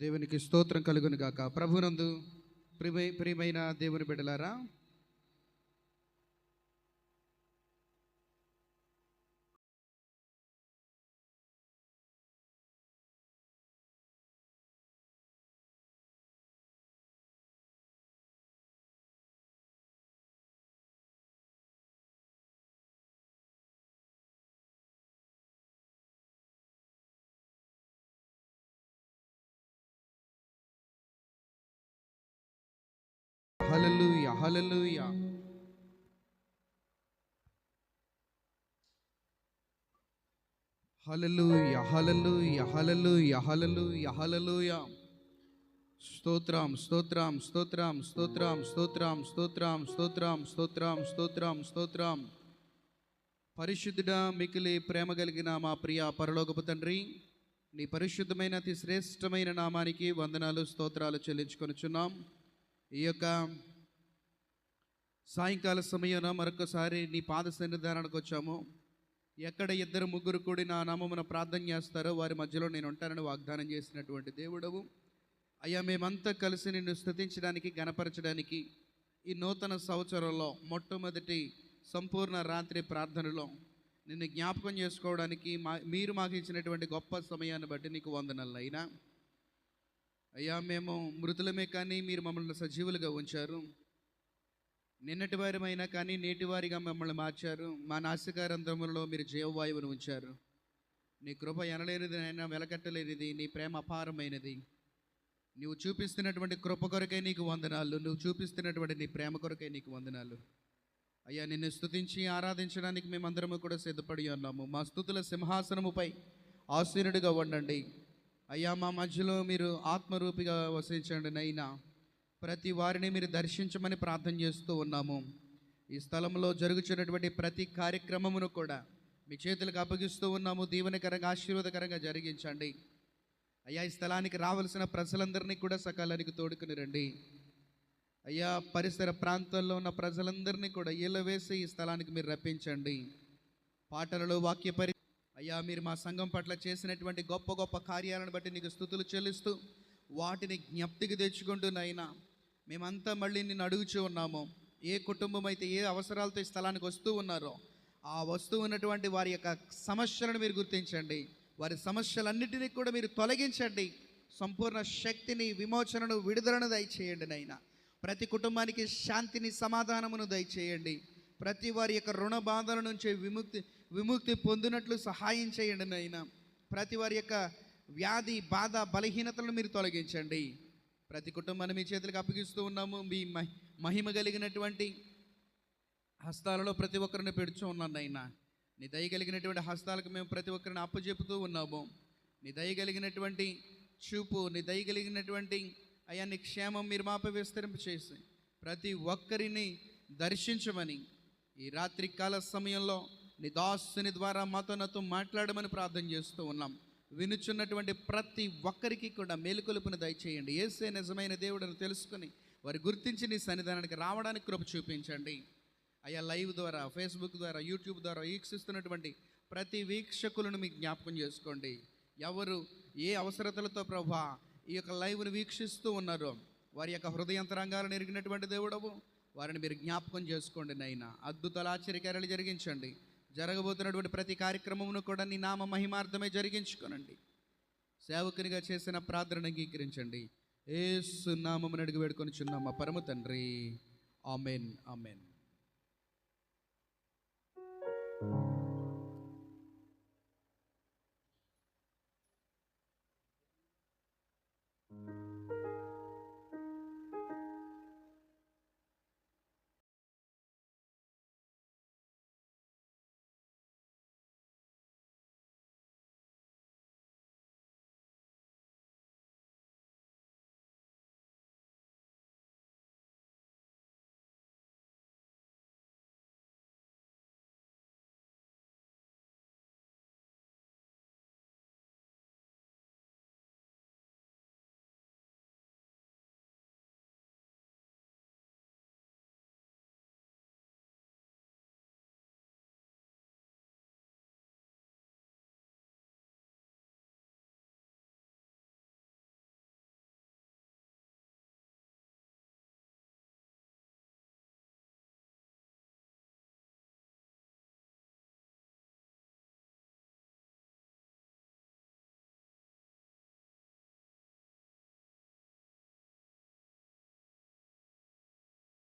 దేవునికి స్తోత్రం కలుగును గాక ప్రభునందు ప్రియ ప్రియమైన దేవుని బిడ్డలారా హల్లెలూయా హల్లెలూయా హల్లెలూయా హల్లెలూయా హల్లెలూయా హల్లెలూయా హల్లెలూయా స్తోత్రం స్తోత్రం స్తోత్రం స్తోత్రం స్తోత్రం స్తోత్రం స్తోత్రం స్తోత్రం స్తోత్రం స్తోత్రం పరిశుద్ధుడ మికిలి ప్రేమ కలిగిన మా ప్రియ పరలోకపు తండ్రి నీ పరిశుద్ధమైన అతి శ్రేష్టమైన నామానికి వందనాలు స్తోత్రాలు చెల్లించుకొనుచున్నాం. ఈ యొక్క సాయంకాల సమయంలో మరొకసారి నీ పాద సన్నిధానానికి వచ్చాము. ఎక్కడ ఇద్దరు ముగ్గురు కూడి నా నామమున ప్రార్థన చేస్తారో వారి మధ్యలో నేను ఉంటానని వాగ్దానం చేసినటువంటి దేవుడవు. అయ్యా మేమంతా కలిసి నిన్ను స్థుతించడానికి గణపరచడానికి ఈ నూతన సంవత్సరంలో మొట్టమొదటి సంపూర్ణ రాత్రి ప్రార్థనలో నిన్ను జ్ఞాపకం చేసుకోవడానికి మా మీరు మాకు ఇచ్చినటువంటి గొప్ప సమయాన్ని బట్టి నీకు వందనల్లైనా అయినా అయ్యా మేము మృతులమే కానీ మీరు మమ్మల్ని సజీవులుగా ఉంచారు. నిన్నటి వారమైనా కానీ నేటి వారిగా మమ్మల్ని మార్చారు. మా నాసికారంధ్రములలో మీరు జీవవాయువును ఉంచారు. నీ కృప ఎనలేనిది అయినా వెలకట్టలేనిది నీ ప్రేమ అపారమైనది. నువ్వు చూపిస్తున్నటువంటి కృప కొరకై నీకు వందనాలు. నువ్వు చూపిస్తున్నటువంటి నీ ప్రేమ కొరకై నీకు వందనాలు. అయ్యా నిన్ను స్థుతించి ఆరాధించడానికి మేమందరము కూడా సిద్ధపడి ఉన్నాము. మా స్థుతుల సింహాసనముపై ఆసీనుడిగా ఉండండి. అయ్యా మా మధ్యలో మీరు ఆత్మరూపిగా వసించండి నైనా. ప్రతి వారిని మీరు దర్శించమని ప్రార్థన చేస్తూ ఉన్నాము. ఈ స్థలంలో జరుగుతున్నటువంటి ప్రతి కార్యక్రమమును కూడా మీ చేతులకు అప్పగిస్తూ ఉన్నాము. దీవెనకరంగా ఆశీర్వాదకరంగా జరిగించండి. అయ్యా ఈ స్థలానికి రావాల్సిన ప్రజలందరినీ కూడా సకాలానికి తోడుకుని రండి. అయ్యా పరిసర ప్రాంతాల్లో ఉన్న ప్రజలందరినీ కూడా ఈల వేసి ఈ స్థలానికి మీరు రప్పించండి. పాటలలో వాక్య పరి అయ్యా మీరు మా సంఘం పట్ల చేసినటువంటి గొప్ప గొప్ప కార్యాలను బట్టి నీకు స్థుతులు చెల్లిస్తూ వాటిని జ్ఞప్తికి తెచ్చుకుంటూ నైనా మేమంతా మళ్ళీ నిన్ను అడుగుచూ ఉన్నాము. ఏ కుటుంబం అయితే ఏ అవసరాలతో ఈ స్థలానికి వస్తూ ఉన్నారో ఆ వస్తూ ఉన్నటువంటి వారి యొక్క సమస్యలను మీరు గుర్తించండి. వారి సమస్యలన్నిటినీ కూడా మీరు తొలగించండి. సంపూర్ణ శక్తిని విమోచనను విడుదలను దయచేయండి నైనా ప్రతి కుటుంబానికి శాంతిని సమాధానమును దయచేయండి. ప్రతి వారి యొక్క రుణ బాధల నుంచి విముక్తి విముక్తి పొందినట్లు సహాయం చేయండి నాయన. ప్రతి వారి యొక్క వ్యాధి బాధ బలహీనతలను మీరు తొలగించండి. ప్రతి కుటుంబాన్ని మీ చేతులకు అప్పగిస్తూ ఉన్నాము. మీ మహి- మహిమ కలిగినటువంటి హస్తాలలో ప్రతి ఒక్కరిని పెడుచు ఉన్నాను నైనా నీ దయ కలిగినటువంటి హస్తాలకు మేము ప్రతి ఒక్కరిని అప్పచెపుతూ ఉన్నాము. నీ దయ కలిగినటువంటి చూపు నీ దయ కలిగినటువంటి అయ్యా నీ క్షేమం మీరు మాపై విస్తరింప చేసి ప్రతి ఒక్కరిని దర్శించమని ఈ రాత్రి కాల సమయంలో నీ దాసుని ద్వారా మాతో నాతో మాట్లాడమని ప్రార్థన చేస్తూ ఉన్నాం. వినుచున్నటువంటి ప్రతి ఒక్కరికి కూడా మేలుకొలుపును దయచేయండి. ఏసే నిజమైన దేవుడని తెలుసుకొని వారు గుర్తించి నీ సన్నిధానానికి రావడానికి కృప చూపించండి. అయ్యా లైవ్ ద్వారా ఫేస్బుక్ ద్వారా యూట్యూబ్ ద్వారా వీక్షిస్తున్నటువంటి ప్రతి వీక్షకులను మీకు జ్ఞాపకం చేసుకోండి. ఎవరు ఏ అవసరతలతో ప్రభా ఈ యొక్క లైవ్ను వీక్షిస్తూ ఉన్నారో వారి యొక్క హృదయంతరంగాలను ఎరిగినటువంటి దేవుడవు వారిని మీరు జ్ఞాపకం చేసుకోండి నైనా అద్భుతాలు ఆశ్చర్యకార్యాలు జరిగించండి. జరగబోతున్నటువంటి ప్రతి కార్యక్రమమును కూడా నీ నామ మహిమార్థమే జరిగించుకోనండి. సేవకునిగా చేసిన ప్రార్థన అంగీకరించండి. ఏ సున్నామని అడిగి వేడుకొని చున్నామా పరమ తండ్రి. Amen amen.